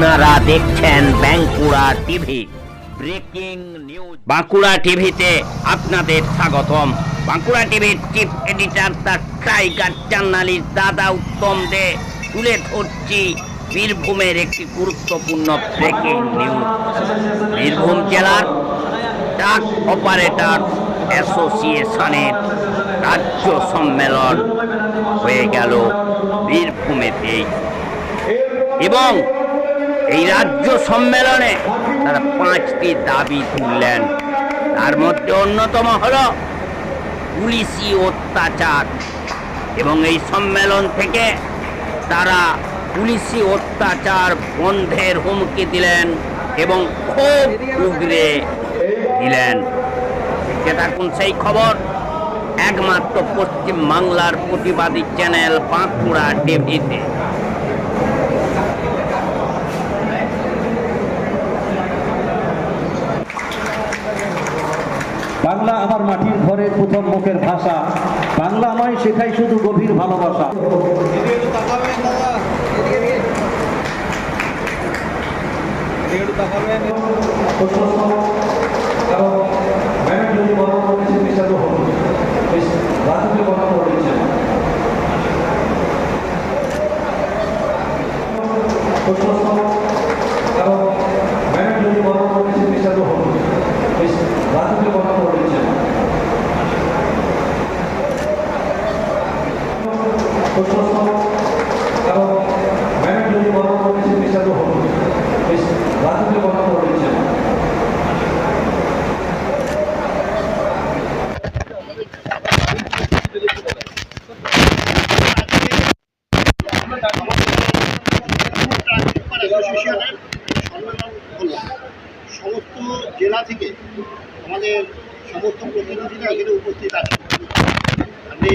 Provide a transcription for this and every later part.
আপনারা দেখছেন Bankura TV. Breaking news. Bankura টিভিতে আপনাদের স্বাগতম। বাঁকুড়া টিভির chief editor the tiger journalist দাদা উত্তম দে তুলে ধরছি বীরভূমের একটি গুরুত্বপূর্ণ ব্রেকিং নিউজ। বীরভূম জেলার ট্রাক অপারেটর অ্যাসোসিয়েশনের রাজ্য সম্মেলন হয়ে গেল বীরভূমেতেই। এবং এই রাজ্য সম্মেলনে তারা পাঁচটি দাবি তুললেন। তার মধ্যে অন্যতম হল পুলিশি অত্যাচার। এবং এই সম্মেলন থেকে তারা পুলিশি অত্যাচার বন্ধের হুমকি দিলেন এবং খুব উগরে দিলেন। দেখতে থাকুন সেই খবর। একমাত্র পশ্চিম বাংলার প্রতিবাদী চ্যানেল বাঁকুড়া টিভিতে। বাংলা আমার মাটির ঘরের প্রথম মুখের ভাষা। বাংলা আমায় শেখাই শুধু গভীর ভালোবাসা। অ্যাসোসিয়েশনের সম্মেলন হলো সমস্ত জেলা থেকে আমাদের সমস্ত প্রতিনিধিরা এখানে উপস্থিত আছে আপনি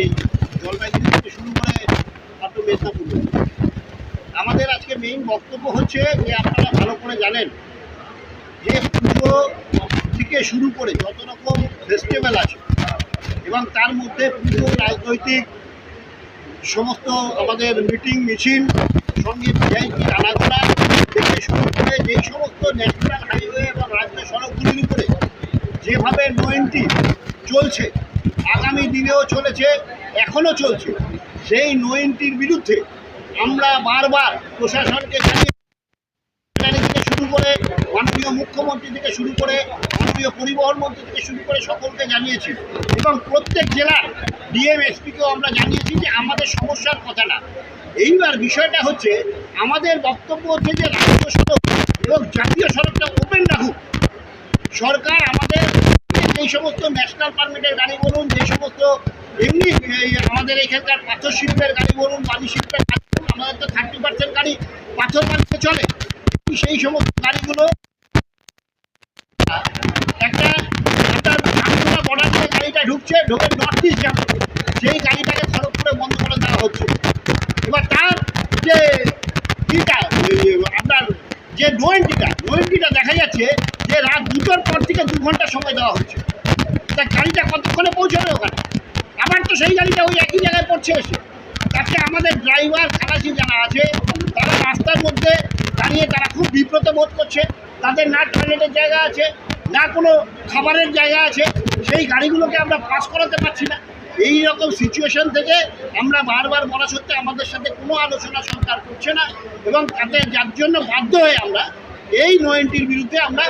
জলপাইগুড়ি থেকে শুরু করে আপনি মেদিনীপুর পর্যন্ত। আমাদের আজকে মেইন বক্তব্য হচ্ছে যে আপনারা ভালো করে জানেন যে পুজো থেকে শুরু করে যত রকম ফেস্টিভ্যাল আছে, এবং তার মধ্যে পুজো, রাজনৈতিক, সমস্ত আমাদের মিটিং মিছিল সঙ্গে ভিআইপি আলাদা থেকে শুরু করে যেই সমস্ত ন্যাশনাল হাইওয়ে এবং রাজ্য সড়কগুলির উপরে যেভাবে নোয়েন্টি চলছে, আগামী দিনেও চলেছে, এখনও চলছে, সেই নোয়েন্টির বিরুদ্ধে আমরা বারবার প্রশাসনকে জানিয়ে শুরু করে মাননীয় মুখ্যমন্ত্রী থেকে শুরু করে মাননীয় পরিবহন মন্ত্রী থেকে শুরু করে সকলকে জানিয়েছি। এবং প্রত্যেক জেলার ডিএম এসপিকেও আমরা জানিয়েছি যে আমাদের সমস্যার কথা না। এইবার বিষয়টা হচ্ছে, আমাদের বক্তব্য হচ্ছে যে রাজ্য সড়ক এবং জাতীয় সড়কটা ওপেন রাখুক। সরকার আমাদের এই সমস্ত ন্যাশনাল পারমিটের গাড়ি বলুন যে সমস্ত এমনি আমাদের এখানকার পাথর শিল্পের গাড়ি বলুন বালি শিল্পের গাড়ি বলুন, আমাদের তো থার্টি পার্সেন্ট গাড়ি পাথর বালিতে চলে। সেই সমস্ত গাড়িগুলো, একটা গাড়িটা ঢুকছে, ঢুকে নর্থ ইস্ট সেই গাড়িটাকে খড়গপুরে বন্ধ করে দেওয়া হচ্ছে। এবার তার যে ইটা আপনার যে নোয়েন্টিটা নোয়েন্টিটা দেখা যাচ্ছে যে রাত দুটোর পর থেকে দু ঘণ্টা সময় দেওয়া হচ্ছে তা গাড়িটা কতক্ষণে পৌঁছবে ওখানে? আবার তো সেই গাড়িটা ওই একই জায়গায় পড়ছে এসে। তাতে আমাদের ড্রাইভার খালাসি যারা আছে, তারা রাস্তার মধ্যে দাঁড়িয়ে তারা খুব বিব্রত বোধ করছে। তাদের না টয়লেটের জায়গা আছে, না কোনো খাবারের জায়গা আছে, সেই গাড়িগুলোকে আমরা পাস করাতে পারছি না। এই রকম সিচুয়েশন থেকে আমরা বারবার বলা সত্ত্বে আমাদের সাথে কোনো আলোচনা সরকার করছে না এবং তাতে যার জন্য বাধ্য হয়ে আমরা এই নোয়েন্টির বিরুদ্ধে আমরা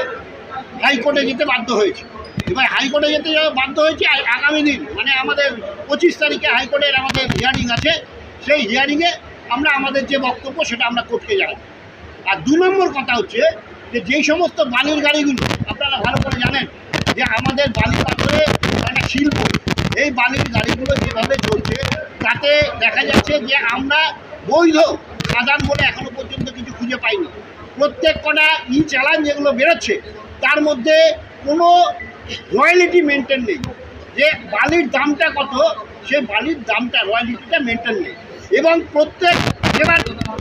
হাইকোর্টে যেতে বাধ্য হয়েছি। এবার হাইকোর্টে যেতে বাধ্য হয়েছি আগামী দিন মানে আমাদের পঁচিশ তারিখে হাইকোর্টের আমাদের হিয়ারিং আছে। সেই হিয়ারিংয়ে আমরা আমাদের যে বক্তব্য সেটা আমরা কোর্টকে জানাব আর দু নম্বর কথা হচ্ছে যে যেই সমস্ত বালির গাড়িগুলো, আপনারা ভালো করে জানেন যে আমাদের বালি পাথরে একটা শিল্প, এই বালির গাড়িগুলো যেভাবে চলছে, তাতে দেখা যাচ্ছে যে আমরা বৈধ খাদান বলে এখনও পর্যন্ত কিছু খুঁজে পাইনি। প্রত্যেক কটা ই চালান যেগুলো বেরোচ্ছে, তার মধ্যে কোনো রয়্যালিটি মেনটেন নেই। যে বালির দামটা কত সেই বালির দামটা রয়্যালিটিটা মেনটেন নেই। এবং প্রত্যেক এবার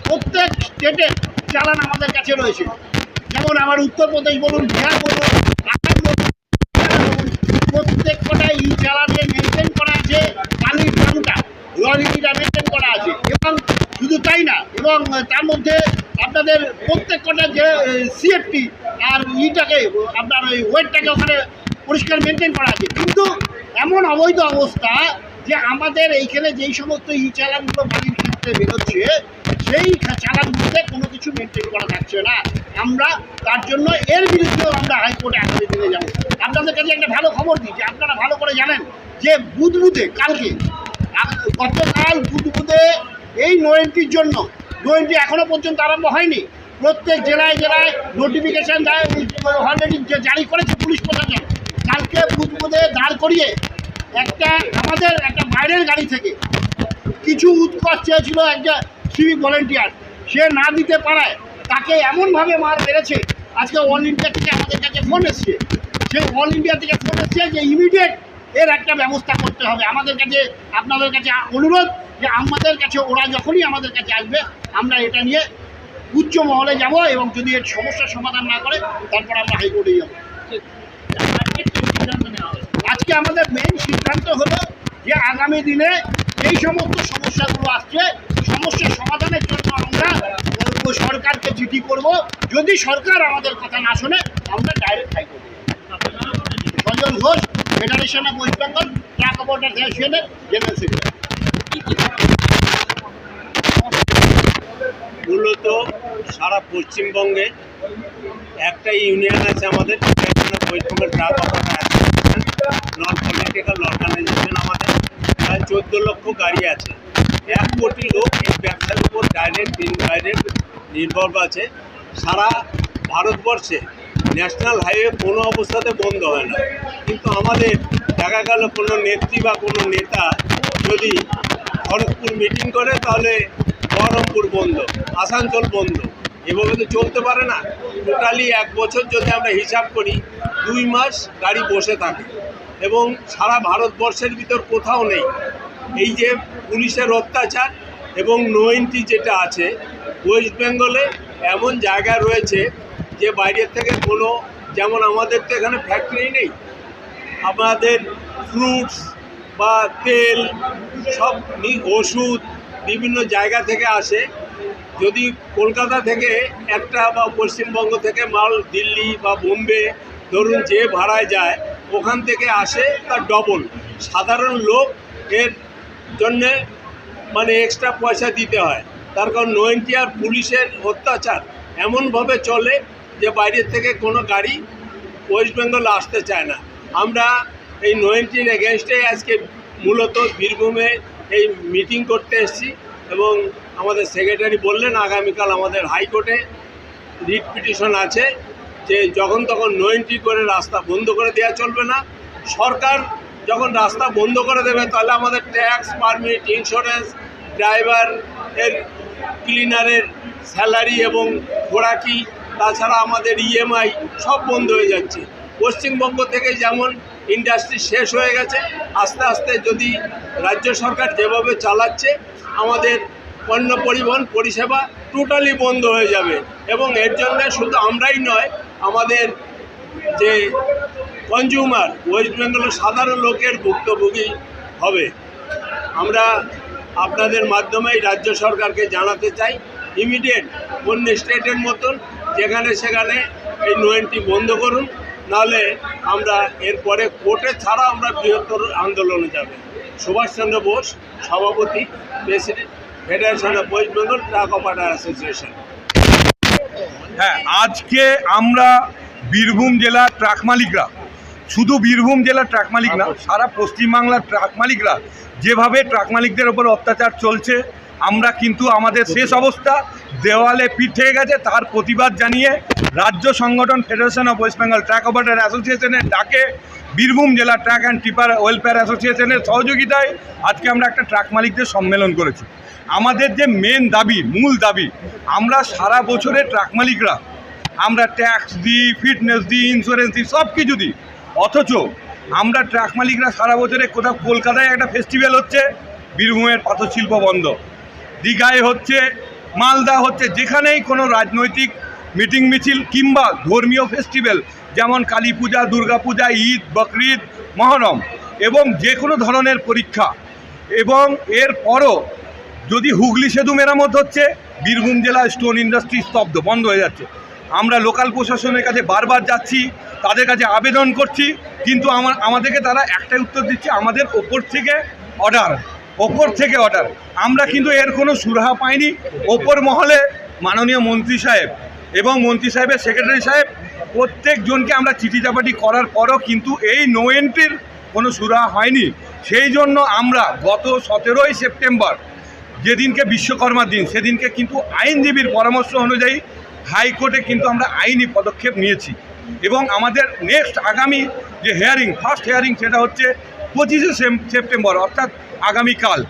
প্রত্যেক স্টেটের চালান আমাদের কাছে রয়েছে। যেমন আমার উত্তরপ্রদেশ বলুন, বিহার বলুন প্রত্যেক কটা ই চালানে মেনটেন করা আছে পানির দামটা রয়্যালিটিটা মেনটেন করা আছে। এবং শুধু তাই না, এবং তার মধ্যে আপনাদের প্রত্যেক কটা যে সিএফটি আর ইটাকে, আপনার ওই ওয়েটটাকে ওখানে পরিষ্কার মেনটেন করা আছে। কিন্তু এমন অবৈধ অবস্থা যে আমাদের এইখানে যেই সমস্ত ই চালানগুলো বাড়ির ক্ষেত্রে বেরোচ্ছে, সেই চালানগুলোতে কোনো কিছু মেনটেন করা থাকছে না। আমরা তার জন্য এর বিরুদ্ধেও আমরা হাইকোর্টে আগামী দিনে যাব। আপনাদের কাছে একটা ভালো খবর দিই, যে আপনারা ভালো করে জানেন যে বুধবুধে, কালকে গতকাল বুধবুধে এই নোয়েন্টির জন্য, নোয়েন্টি এখনও পর্যন্ত আরম্ভ হয়নি। প্রত্যেক জেলায় জেলায় নোটিফিকেশন দেয় অলরেডি জারি করেছে পুলিশ প্রশাসন, কালকে বুধবুধে দাঁড় করিয়ে একটা আমাদের একটা বাইরের গাড়ি থেকে কিছু উৎকর্ষ চেয়েছিল একটা সিভিক ভলেন্টিয়ার সে না দিতে পারায় তাকে এমনভাবে মার মেরেছে, আজকে অল ইন্ডিয়া থেকে আমাদের কাছে ফোন এসছে। সে অল ইন্ডিয়া থেকে ফোন এসছে যে ইমিডিয়েট এর একটা ব্যবস্থা করতে হবে। আমাদের কাছে, আপনাদের কাছে অনুরোধ যে আমাদের কাছে, ওরা যখনই আমাদের কাছে আসবে, আমরা এটা নিয়ে উচ্চ মহলে যাব এবং যদি এর সমস্যার সমাধান না করে, তারপর আমরা হাইকোর্টে যাব। আজকে আমাদের মেইন সিদ্ধান্ত হলো যে আগামী দিনে এই সমস্ত সমস্যাগুলো আসছে। সমস্যার সমাধানের জন্য আমরা সরকারকে চিঠি করব। যদি সরকার আমাদের কথা না শোনে, আমরা ডাইরেক্ট হাইকোর্টে Sanjan Ghosh federation of West Bengal truck operator general secretary মূলত সারা পশ্চিমবঙ্গে একটা ইউনিয়ন আছে আমাদের West Bengal truck operator organisation আমাদের প্রায় চোদ্দ লক্ষ গাড়ি আছে। এক কোটি লোক এই ব্যবসার উপর ডাইরেক্ট ইনডাইরেক্ট নির্ভর আছে। সারা ভারতবর্ষে ন্যাশনাল হাইওয়ে কোনো অবস্থাতে বন্ধ হয় না। কিন্তু আমাদের দেখা গেল কোনো নেত্রী বা কোনো নেতা যদি খড়গপুর মিটিং করে, তাহলে বহরমপুর বন্ধ, আসানসোল বন্ধ। এভাবে তো চলতে পারে না। টোটালি এক বছর যদি আমরা হিসাব করি, দুই মাস গাড়ি বসে থাকে। এবং সারা ভারতবর্ষের ভিতর কোথাও নেই। এই যে পুলিশের অত্যাচার এবং নো এন্ট্রি যেটা আছে, ওয়েস্ট বেঙ্গলে এমন জায়গা রয়েছে যে বাইরের থেকে কোনো, যেমন আমাদের তো এখানে ফ্যাক্টরি নেই। আমাদের ফ্রুটস বা তেল, সব ওষুধ বিভিন্ন জায়গা থেকে আসে। যদি কলকাতা থেকে একটা বা পশ্চিমবঙ্গ থেকে মাল দিল্লি বা বোম্বে, ধরুন যে ভাড়ায় যায় ওখান থেকে আসে তার ডবল সাধারণ লোক এর জন্যে মানে এক্সট্রা পয়সা দিতে হয়। তার কারণ নোয়েন্টি আর পুলিশের অত্যাচার। এমনভাবে চলে যে বাইরের থেকে কোনো গাড়ি ওয়েস্ট বেঙ্গল আসতে চায় না। আমরা এই নোয়েন্টির এগেনস্টে আজকে মূলত বীরভূমে এই মিটিং করতে এসেছি এবং আমাদের সেক্রেটারি বললেন, আগামীকাল আমাদের হাইকোর্টে রিট পিটিশন আছে। যে যখন তখন নো এন্ট্রি করে রাস্তা বন্ধ করে দেওয়া চলবে না। সরকার যখন রাস্তা বন্ধ করে দেবে, তাহলে আমাদের ট্যাক্স পারমিট ইন্স্যুরেন্স ড্রাইভার এর ক্লিনারের স্যালারি এবং খোরাকি তাছাড়া আমাদের ইএমআই সব বন্ধ হয়ে যাচ্ছে। পশ্চিমবঙ্গ থেকে যেমন ইন্ডাস্ট্রি শেষ হয়ে গেছে, আস্তে আস্তে যদি রাজ্য সরকার যেভাবে চালাচ্ছে, আমাদের পণ্য পরিবহন পরিষেবা টোটালি বন্ধ হয়ে যাবে। এবং এর জন্য শুধু আমরাই নয় আমাদের যে কনজিউমার ওয়েস্ট বেঙ্গলের সাধারণ লোকের ভুক্তভোগী হবে। আমরা আপনাদের মাধ্যমেই রাজ্য সরকারকে জানাতে চাই ইমিডিয়েট অন্য স্টেটের মতন, যেখানে সেখানে এই নোয়েন্টি বন্ধ করুন, নাহলে আমরা এরপরে কোর্টে ছাড়া আমরা বৃহত্তর আন্দোলনে যাব। সুভাষচন্দ্র বোস, সভাপতি president federation of West Bengal truck operator association হ্যাঁ আজকে আমরা বীরভূম জেলার ট্রাক মালিকরা শুধু বীরভূম জেলার ট্রাক মালিক না সারা পশ্চিমবাংলার ট্রাক মালিকরা যেভাবে ট্রাক মালিকদের ওপর অত্যাচার চলছে আমরা কিন্তু আমাদের শেষ অবস্থা দেওয়ালে পিঠ থেকে গেছে তার প্রতিবাদ জানিয়ে রাজ্য সংগঠন federation of West Bengal truck operator অ্যাসোসিয়েশনের ডাকে বীরভূম জেলা ট্রাক অ্যান্ড টিপার ওয়েলফেয়ার অ্যাসোসিয়েশনের সহযোগিতায় আজকে আমরা একটা ট্রাক মালিকদের সম্মেলন করেছি। আমাদের যে মেন দাবি, মূল দাবি, আমরা সারা বছরে ট্রাক মালিকরা আমরা ট্যাক্স দিই ফিটনেস দিই ইন্স্যুরেন্স দিই সব কিছু দিই। অথচ আমরা ট্রাক মালিকরা সারা বছরে কোথাও কলকাতায় একটা ফেস্টিভ্যাল হচ্ছে, বীরভূমের পাথরশিল্প বন্ধ। দীঘায় হচ্ছে, মালদা হচ্ছে, যেখানেই কোনো রাজনৈতিক মিটিং মিছিল কিংবা ধর্মীয় ফেস্টিভ্যাল যেমন কালী পূজা, দুর্গা পূজা, ঈদ, বকরিদ, মহরম এবং যে কোনো ধরনের পরীক্ষা এবং এর পরও যদি হুগলি সেতু মেরামত হচ্ছে, বীরভূম জেলায় স্টোন ইন্ডাস্ট্রি স্তব্ধ, বন্ধ হয়ে যাচ্ছে। আমরা লোকাল প্রশাসনের কাছে বারবার যাচ্ছি, তাদের কাছে আবেদন করছি, কিন্তু আমার আমাদেরকে তারা একটাই উত্তর দিচ্ছে, আমাদের ওপর থেকে অর্ডার ওপর থেকে অর্ডার আমরা কিন্তু এর কোনো সুরাহা পাইনি, ওপর মহলে মাননীয় মন্ত্রী সাহেব এবং মন্ত্রী সাহেবের সেক্রেটারি সাহেব, প্রত্যেকজনকে আমরা চিঠি চাপাটি করার পরও কিন্তু এই নো এন্ট্রির কোনো সুরাহা হয়নি। সেই জন্য আমরা গত সতেরোই সেপ্টেম্বর যেদিনকে বিশ্বকর্মার দিন সেদিনকে কিন্তু আইনজীবীর পরামর্শ অনুযায়ী হাইকোর্টে কিন্তু আমরা আইনি পদক্ষেপ নিয়েছি। এবং আমাদের নেক্সট আগামী যে হেয়ারিং ফার্স্ট হেয়ারিং সেটা হচ্ছে পঁচিশে সেপ্টেম্বর অর্থাৎ আগামীকাল।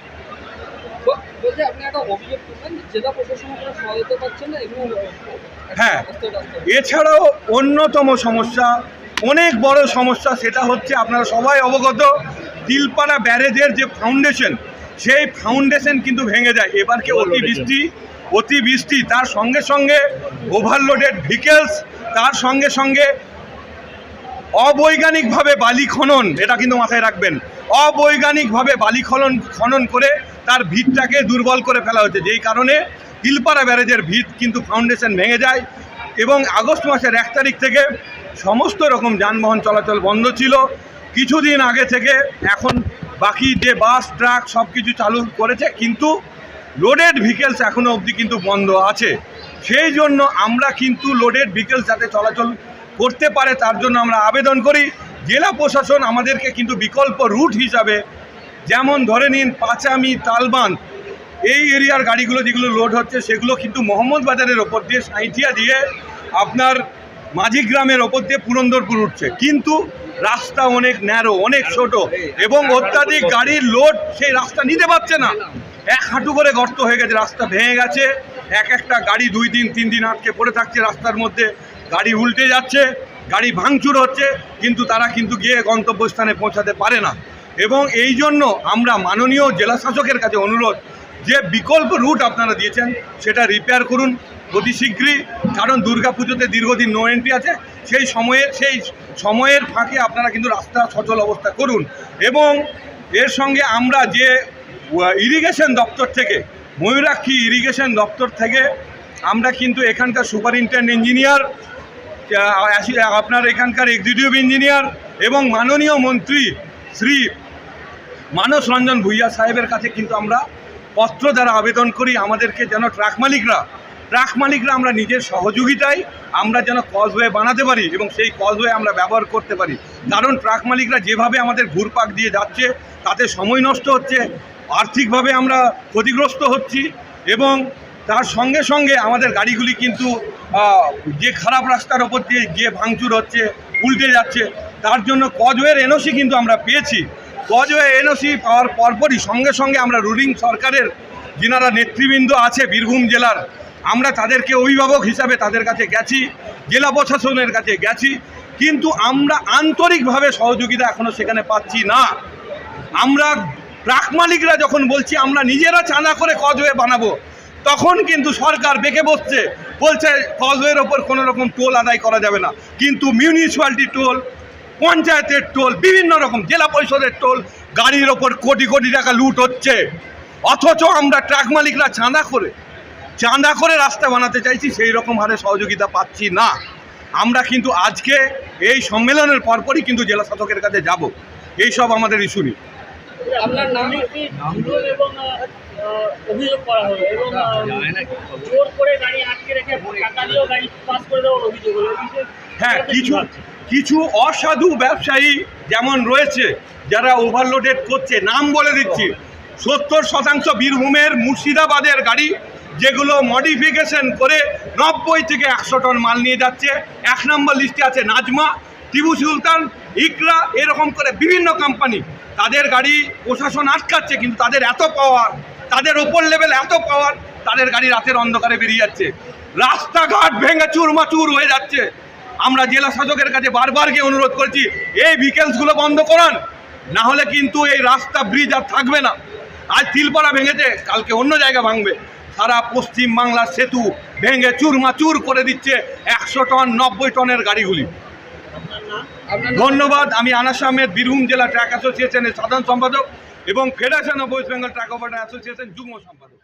হ্যাঁ এছাড়াও অন্যতম সমস্যা অনেক বড় সমস্যা সেটা হচ্ছে আপনারা সবাই অবগত তিলপাড়া ব্যারেজের যে ফাউন্ডেশন সেই ফাউন্ডেশন কিন্তু ভেঙে যায়। এবারকে অতি বৃষ্টি? অতি বৃষ্টি তার সঙ্গে সঙ্গে ওভারলোডেড ভিকেলস তার সঙ্গে সঙ্গে অবৈজ্ঞানিকভাবে বালি খনন এটা কিন্তু মাথায় রাখবেন। অবৈজ্ঞানিকভাবে বালি খনন খনন করে তার ভিতটাকে দুর্বল করে ফেলা হচ্ছে যেই কারণে তিলপাড়া ব্যারেজের ভিত কিন্তু ফাউন্ডেশন ভেঙে যায় এবং আগস্ট মাসের এক তারিখ থেকে সমস্ত রকম যানবাহন চলাচল বন্ধ ছিল। কিছুদিন আগে থেকে এখন বাকি যে বাস, ট্রাক সব কিছু চালু করেছে, কিন্তু লোডেড ভিকেলস এখনও অবধি কিন্তু বন্ধ আছে। সেই জন্য আমরা কিন্তু লোডেড ভিকেলস যাতে চলাচল করতে পারে, তার জন্য আমরা আবেদন করি। জেলা প্রশাসন আমাদেরকে কিন্তু বিকল্প রুট হিসাবে, যেমন ধরে নিন পাঁচামি তালবান এই এরিয়ার গাড়িগুলো যেগুলো লোড হচ্ছে, সেগুলো কিন্তু মোহাম্মদ বাজারের ওপর দিয়ে সাঁইথিয়া দিয়ে আপনার মাঝি গ্রামের ওপর দিয়ে পুরন্দরপুর উঠছে। কিন্তু রাস্তা অনেক ন্যারো অনেক ছোট এবং অত্যাধিক গাড়ির লোড সেই রাস্তা নিতে পারছে না। এক হাঁটু করে গর্ত হয়ে গেছে, রাস্তা ভেঙে গেছে। এক একটা গাড়ি দুই দিন, তিন দিন আটকে পড়ে থাকছে রাস্তার মধ্যে। গাড়ি উল্টে যাচ্ছে, গাড়ি ভাঙচুর হচ্ছে, কিন্তু তারা কিন্তু গিয়ে গন্তব্যস্থানে পৌঁছাতে পারে না। এবং এই জন্য আমরা মাননীয় জেলা শাসকের কাছে অনুরোধ যে বিকল্প রুট আপনারা দিয়েছেন, সেটা রিপেয়ার করুন। অতি শীঘ্রই, কারণ দুর্গাপুজোতে দীর্ঘদিন নো এন্ট্রি আছে। সেই সময়ে, সেই সময়ের ফাঁকে আপনারা কিন্তু রাস্তা সচল অবস্থা করুন। এবং এর সঙ্গে আমরা যে ইরিগেশন দপ্তর থেকে, ময়ূরাক্ষী ইরিগেশন দপ্তর থেকে আমরা কিন্তু এখানকার সুপারিনটেন্ডেন্ট ইঞ্জিনিয়ার আপনার এখানকার এক্সিকিউটিভ ইঞ্জিনিয়ার এবং মাননীয় মন্ত্রী শ্রী মানস রঞ্জন ভুইয়া সাহেবের কাছে কিন্তু আমরা পত্র দ্বারা আবেদন করি। আমাদেরকে যেন ট্রাক মালিকরা ট্রাক মালিকরা আমরা নিজের সহযোগিতায় আমরা যেন কজওয়ে বানাতে পারি এবং সেই কজওয়ে আমরা ব্যবহার করতে পারি। কারণ ট্রাক মালিকরা যেভাবে আমাদের ঘুরপাক দিয়ে যাচ্ছে, তাতে সময় নষ্ট হচ্ছে, আর্থিকভাবে আমরা ক্ষতিগ্রস্ত হচ্ছি এবং তার সঙ্গে সঙ্গে আমাদের গাড়িগুলি কিন্তু যে খারাপ রাস্তার ওপর দিয়ে গিয়ে ভাঙচুর হচ্ছে, উল্টে যাচ্ছে, তার জন্য কজওয়ের এনওসি কিন্তু আমরা পেয়েছি। কজওয়ে এনওসি পাওয়ার পরপরই সঙ্গে সঙ্গে আমরা রুলিং সরকারের যিনারা নেতৃবৃন্দ আছে, বীরভূম জেলার আমরা তাদেরকে অভিভাবক হিসাবে তাদের কাছে গেছি, জেলা প্রশাসনের কাছে গেছি, কিন্তু আমরা আন্তরিকভাবে সহযোগিতা এখনও সেখানে পাচ্ছি না। আমরা ট্রাক মালিকরা যখন বলছি, আমরা নিজেরা চাঁদা করে কজওয়ে বানাবো, তখন কিন্তু সরকার বেঁকে বসছে, বলছে কজওয়ের ওপর কোনো রকম টোল আদায় করা যাবে না। কিন্তু মিউনিসিপ্যালিটি টোল, পঞ্চায়েতের টোল, বিভিন্ন রকম জেলা পরিষদের টোল, গাড়ির ওপর কোটি কোটি টাকা লুট হচ্ছে। অথচ আমরা ট্রাক মালিকরা চাঁদা করে চাঁদা করে রাস্তা বানাতে চাইছি সেই রকম হারে সহযোগিতা পাচ্ছি না। আমরা কিন্তু আজকে এই সম্মেলনের পরপরই কিন্তু জেলা শাসকের কাছে যাব। এইসব আমাদের ইস্যু নিয়ে এই হ্যাঁ কিছু কিছু অসাধু ব্যবসায়ী যেমন রয়েছে যারা ওভারলোডেড করছে নাম বলে দিচ্ছি সত্তর শতাংশ বীরভূমের মুর্শিদাবাদের গাড়ি যেগুলো মডিফিকেশন করে নব্বই থেকে একশো টন মাল নিয়ে যাচ্ছে। এক নম্বর লিস্টে আছে নাজমা, টিপু সুলতান, ইকরা, এরকম করে বিভিন্ন কোম্পানি তাদের গাড়ি প্রশাসন আটকাচ্ছে, কিন্তু তাদের এত পাওয়ার তাদের ওপর লেভেল এত পাওয়ার তাদের গাড়ি রাতের অন্ধকারে বেরিয়ে যাচ্ছে। রাস্তাঘাট ভেঙে চুরমাচুর হয়ে যাচ্ছে। আমরা জেলা শাসকের কাছে বারবার গিয়ে অনুরোধ করছি, এই ভিকেলসগুলো বন্ধ করান। না হলে কিন্তু এই রাস্তা ব্রিজ আর থাকবে না। আজ তিলপাড়া ভেঙেছে, কালকে অন্য জায়গা ভাঙবে। সারা পশ্চিম বাংলার সেতু ভেঙে চুরমাচুর করে দিচ্ছে একশো টন, নব্বই টনের গাড়িগুলি। ধন্যবাদ, আমি আনাস আহমেদ, বীরভূম জেলা ট্র্যাক অ্যাসোসিয়েশনের সাধারণ সম্পাদক এবং federation of West Bengal truck operator association যুগ্ম সম্পাদক।